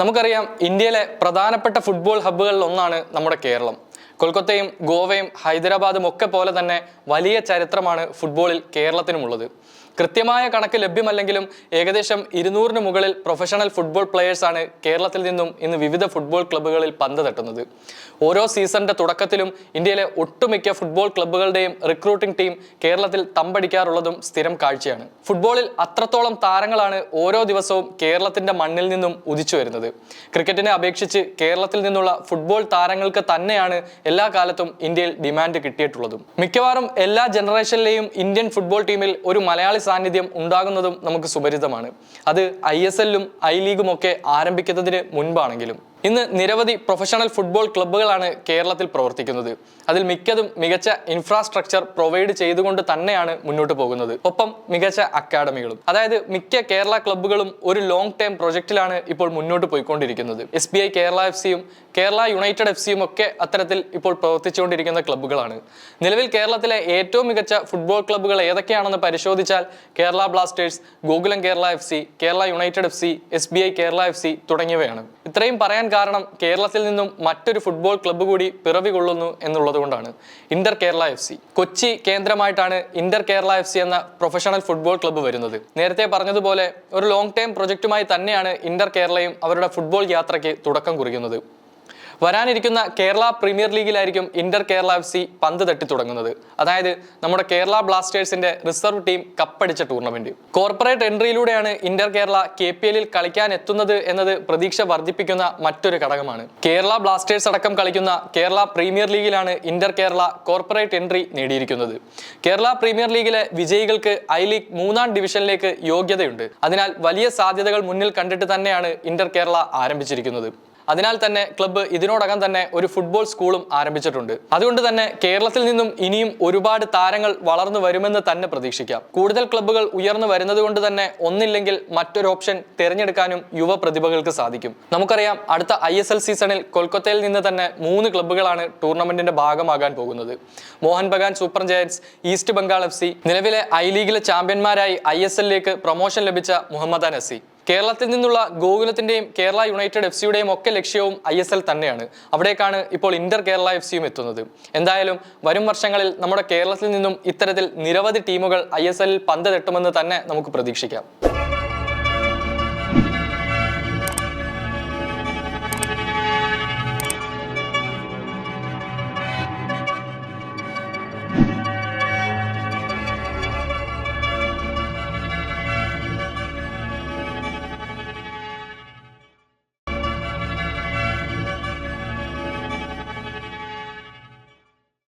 നമുക്കറിയാം ഇന്ത്യയിലെ പ്രധാനപ്പെട്ട ഫുട്ബോൾ ഹബ്ബുകളിൽ ഒന്നാണ് നമ്മുടെ കേരളം. കൊൽക്കത്തയും ഗോവയും ഹൈദരാബാദും ഒക്കെ പോലെ തന്നെ വലിയ ചരിത്രമാണ് ഫുട്ബോളിൽ കേരളത്തിനുമുള്ളത്. കൃത്യമായ കണക്ക് ലഭ്യമല്ലെങ്കിലും ഏകദേശം ഇരുന്നൂറിന് മുകളിൽ പ്രൊഫഷണൽ ഫുട്ബോൾ പ്ലെയേഴ്സാണ് കേരളത്തിൽ നിന്നും ഇന്ന് വിവിധ ഫുട്ബോൾ ക്ലബ്ബുകളിൽ പന്ത് തട്ടുന്നത്. ഓരോ സീസണിന്റെ തുടക്കത്തിലും ഇന്ത്യയിലെ ഒട്ടുമിക്ക ഫുട്ബോൾ ക്ലബ്ബുകളുടെയും റിക്രൂട്ടിംഗ് ടീം കേരളത്തിൽ തമ്പടിക്കാറുള്ളതും സ്ഥിരം കാഴ്ചയാണ്. ഫുട്ബോളിൽ അത്രത്തോളം താരങ്ങളാണ് ഓരോ ദിവസവും കേരളത്തിന്റെ മണ്ണിൽ നിന്നും ഉദിച്ചു വരുന്നത്. ക്രിക്കറ്റിനെ അപേക്ഷിച്ച് കേരളത്തിൽ നിന്നുള്ള ഫുട്ബോൾ താരങ്ങൾക്ക് തന്നെയാണ് എല്ലാ കാലത്തും ഇന്ത്യയിൽ ഡിമാൻഡ് കിട്ടിയിട്ടുള്ളതും. മിക്കവാറും എല്ലാ ജനറേഷനിലെയും ഇന്ത്യൻ ഫുട്ബോൾ ടീമിൽ ഒരു മലയാളി സാന്നിധ്യം ഉണ്ടാകുന്നതും നമുക്ക് സുപരിതമാണ് അത് ഐ എസ് എല്ലും ഐ ലീഗും ഒക്കെ ആരംഭിക്കുന്നതിന് മുൻപാണെങ്കിലും ഇന്ന് നിരവധി പ്രൊഫഷണൽ ഫുട്ബോൾ ക്ലബ്ബുകളാണ് കേരളത്തിൽ പ്രവർത്തിക്കുന്നത്. അതിൽ മിക്കതും മികച്ച ഇൻഫ്രാസ്ട്രക്ചർ പ്രൊവൈഡ് ചെയ്തുകൊണ്ട് തന്നെയാണ് മുന്നോട്ട് പോകുന്നത്. ഒപ്പം മികച്ച അക്കാഡമികളും അതായത് മിക്ക കേരള ക്ലബ്ബുകളും ഒരു ലോങ് ടേം പ്രൊജക്റ്റിലാണ് ഇപ്പോൾ മുന്നോട്ട് പോയിക്കൊണ്ടിരിക്കുന്നത്. S B I Kerala F സിയും കേരള യുണൈറ്റഡ് എഫ് സിയും ഒക്കെ അത്തരത്തിൽ ഇപ്പോൾ പ്രവർത്തിച്ചുകൊണ്ടിരിക്കുന്ന ക്ലബ്ബുകളാണ് നിലവിൽ കേരളത്തിലെ ഏറ്റവും മികച്ച ഫുട്ബോൾ ക്ലബ്ബുകൾ ഏതൊക്കെയാണെന്ന് പരിശോധിച്ചാൽ Kerala Blasters Gokulam Kerala F C Kerala United F C S B I Kerala F C തുടങ്ങിയവയാണ്. ഇത്രയും പറയാൻ കാരണം കേരളത്തിൽ നിന്നും മറ്റൊരു ഫുട്ബോൾ ക്ലബ്ബ് കൂടി പിറവി കൊള്ളുന്നു എന്നുള്ളതുകൊണ്ടാണ്. Inter Kerala F C. Kochi കേന്ദ്രമായിട്ടാണ് Inter Kerala F C എന്ന പ്രൊഫഷണൽ ഫുട്ബോൾ ക്ലബ്ബ് വരുന്നത്. നേരത്തെ പറഞ്ഞതുപോലെ ഒരു ലോങ് ടൈം പ്രൊജക്റ്റുമായി തന്നെയാണ് ഇന്റർ കേരളയും അവരുടെ ഫുട്ബോൾ യാത്രയ്ക്ക് തുടക്കം കുറിക്കുന്നത്. വരാനിരിക്കുന്ന കേരള പ്രീമിയർ ലീഗിലായിരിക്കും ഇന്റർ കേരള എഫ് സി പന്ത് തട്ടി തുടങ്ങുന്നത്. അതായത് നമ്മുടെ കേരള ബ്ലാസ്റ്റേഴ്സിന്റെ റിസർവ് ടീം കപ്പടിച്ച ടൂർണമെന്റ് കോർപ്പറേറ്റ് എൻട്രിയിലൂടെയാണ് ഇന്റർ കേരള കെ പി എല്ലിൽ കളിക്കാൻ എത്തുന്നത് എന്നത് പ്രതീക്ഷ വർദ്ധിപ്പിക്കുന്ന മറ്റൊരു ഘടകമാണ്. കേരള ബ്ലാസ്റ്റേഴ്സ് അടക്കം കളിക്കുന്ന കേരള പ്രീമിയർ ലീഗിലാണ് ഇന്റർ കേരള കോർപ്പറേറ്റ് എൻട്രി നേടിയിരിക്കുന്നത്. കേരള പ്രീമിയർ ലീഗിലെ വിജയികൾക്ക് ഐ ലീഗ് മൂന്നാം ഡിവിഷനിലേക്ക് യോഗ്യതയുണ്ട്. അതിനാൽ വലിയ സാധ്യതകൾ മുന്നിൽ കണ്ടിട്ട് തന്നെയാണ് ഇന്റർ കേരള ആരംഭിച്ചിരിക്കുന്നത്. അതിനാൽ തന്നെ ക്ലബ്ബ് ഇതിനോടകം തന്നെ ഒരു ഫുട്ബോൾ സ്കൂളും ആരംഭിച്ചിട്ടുണ്ട്. അതുകൊണ്ട് തന്നെ കേരളത്തിൽ നിന്നും ഇനിയും ഒരുപാട് താരങ്ങൾ വളർന്നു വരുമെന്ന് തന്നെ പ്രതീക്ഷിക്കാം. കൂടുതൽ ക്ലബ്ബുകൾ ഉയർന്നു വരുന്നത് കൊണ്ട് തന്നെ ഒന്നില്ലെങ്കിൽ മറ്റൊരു ഓപ്ഷൻ തിരഞ്ഞെടുക്കാനും യുവ പ്രതിഭകൾക്ക് സാധിക്കും. നമുക്കറിയാം അടുത്ത ഐ എസ് എൽ സീസണിൽ കൊൽക്കത്തയിൽ നിന്ന് തന്നെ മൂന്ന് ക്ലബ്ബുകളാണ് ടൂർണമെന്റിന്റെ ഭാഗമാകാൻ പോകുന്നത്. Mohun Bagan Super Giants East Bengal F C നിലവിലെ ഐ ലീഗിലെ ചാമ്പ്യന്മാരായി ഐ എസ് എല്ലിലേക്ക് പ്രൊമോഷൻ ലഭിച്ച മുഹമ്മദാൻ എസ് കേരളത്തിൽ നിന്നുള്ള ഗോകുലത്തിന്റെയും കേരള യുണൈറ്റഡ് എഫ് സിയുടെയും ഒക്കെ ലക്ഷ്യവും ഐ എസ് എൽ തന്നെയാണ്. അവിടേക്കാണ് ഇപ്പോൾ ഇന്റർ കേരള എഫ് സിയും എത്തുന്നത്. എന്തായാലും വരും വർഷങ്ങളിൽ നമ്മുടെ കേരളത്തിൽ നിന്നും ഇത്തരത്തിൽ നിരവധി ടീമുകൾ ഐ എസ് എല്ലിൽ പന്ത് തട്ടുമെന്ന് തന്നെ നമുക്ക് പ്രതീക്ഷിക്കാം.